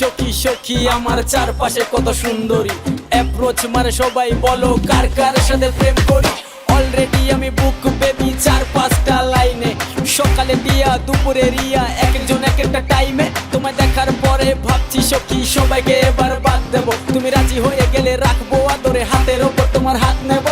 সখী সখী আমার চারপাশে কত সুন্দরী? অ্যাপ্রোচ মারে সবাই বলো কার কার সাথে প্রেম করি? অলরেডি আমি বুক বেবি চার পাঁচটা লাইনে সকালে দিয়া, দুপুরে রিয়া, একজন এক একটা টাইমে তোমায় দেখার পরে ভাবছি সখী সবাইকে এবার বাদ দেবো। তুমি রাজি হয়ে গেলে রাখব আদরে হাতের ওপর, তোমার হাত নেব।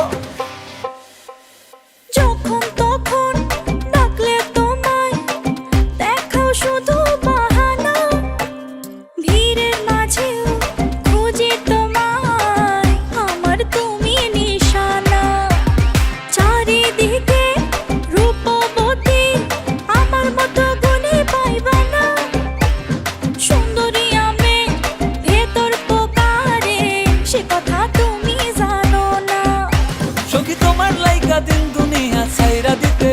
সাইরা দিন দুনিয়া সাইরা দিতে